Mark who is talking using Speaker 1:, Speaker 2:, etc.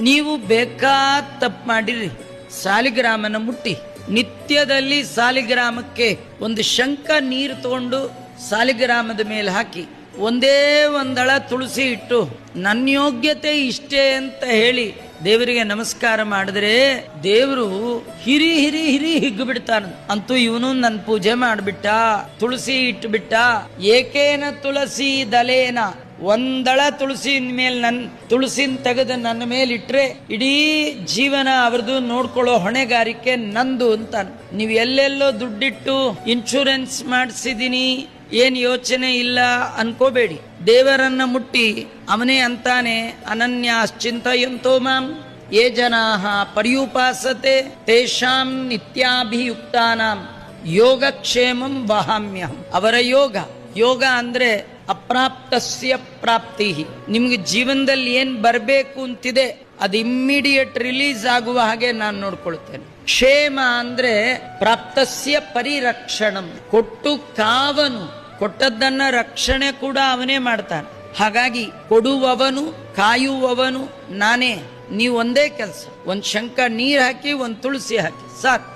Speaker 1: ನೀವು ಬೇಕಾ ತಪ್ಪು ಮಾಡಿರಿ. ಸಾಲಿಗ್ರಾಮನ ಮುಟ್ಟಿ. ನಿತ್ಯದಲ್ಲಿ ಸಾಲಿಗ್ರಾಮಕ್ಕೆ ಒಂದು ಶಂಕ ನೀರು ತಗೊಂಡು ಸಾಲಿಗ್ರಾಮದ ಮೇಲೆ ಹಾಕಿ. ಒಂದೇ ಒಂದಳ ತುಳಸಿ ಇಟ್ಟು, ನನ್ನ ಯೋಗ್ಯತೆ ಇಷ್ಟೇ ಅಂತ ಹೇಳಿ ದೇವರಿಗೆ ನಮಸ್ಕಾರ ಮಾಡಿದ್ರೆ ದೇವರು ಹಿರಿ ಹಿರಿ ಹಿರಿ ಹಿಗ್ಗು ಬಿಡ್ತಾನ ಅಂತೂ ಇವನು ನನ್ನ ಪೂಜೆ ಮಾಡ್ಬಿಟ್ಟ, ತುಳಸಿ ಇಟ್ಬಿಟ್ಟ. ಏಕೇನ ತುಳಸಿ ದಲೇನ ಒಂದಳ ತುಳಸಿ ಮೇಲೆ ನನ್ನ ತುಳಸಿನ ತೆಗೆದು ನನ್ನ ಮೇಲೆ ಇಟ್ರೆ ಇಡೀ ಜೀವನ ಅವ್ರದ್ದು ನೋಡ್ಕೊಳ್ಳೋ ಹೊಣೆಗಾರಿಕೆ ನಂದು ಅಂತ ನೀವು ಎಲ್ಲೆಲ್ಲೋ ದುಡ್ಡಿಟ್ಟು ಇನ್ಶೂರೆನ್ಸ್ ಮಾಡಿಸಿದೀನಿ, ಏನು ಯೋಚನೆ ಇಲ್ಲ ಅನ್ಕೋಬೇಡಿ. ದೇವರನ್ನ ಮುಟ್ಟಿ ಅವನೇ ಅಂತಾನೆ ಅನನ್ಯಾಶ್ಚಿಂತಯಂತೋ ಮಾಂ. ಏ ಜನಾಹ ಪರ್ಯುಪಾಸತೆ ತೇಷಾಂ ನಿತ್ಯಾಭಿಯುಕ್ತಾನಾಂ. ಯೋಗಕ್ಷೇಮಂ ವಹಾಮ್ಯಹಂ. ಅವರ ಯೋಗ ಯೋಗ ಅಂದ್ರೆ ಅಪ್ರಾಪ್ತಸ್ಯ ಪ್ರಾಪ್ತಿ ನಿಮ್ಗೆ ಜೀವನದಲ್ಲಿ ಏನು ಬರಬೇಕು ಅಂತಿದೆ, ಅದು ಇಮ್ಮಿಡಿಯೇಟ್ ರಿಲೀಸ್ ಆಗುವ ಹಾಗೆ ನಾನು ನೋಡ್ಕೊಳ್ತೇನೆ. ಕ್ಷೇಮ ಅಂದ್ರೆ ಪ್ರಾಪ್ತಸ್ಯ ಪರಿರಕ್ಷಣಂ. ಕೊಟ್ಟು ಕಾವನು ಕೊಟ್ಟದ್ದನ್ನ ರಕ್ಷಣೆ ಕೂಡ ಅವನೇ ಮಾಡ್ತಾನೆ. ಹಾಗಾಗಿ ಕೊಡುವವನು, ಕಾಯುವವನು ನಾನೇ. ನೀವು ಒಂದೇ ಕೆಲಸ. ಒಂದು ಶಂಕ ನೀರು ಹಾಕಿ, ಒಂದು ತುಳಸಿ ಹಾಕಿ. ಸಾಕು.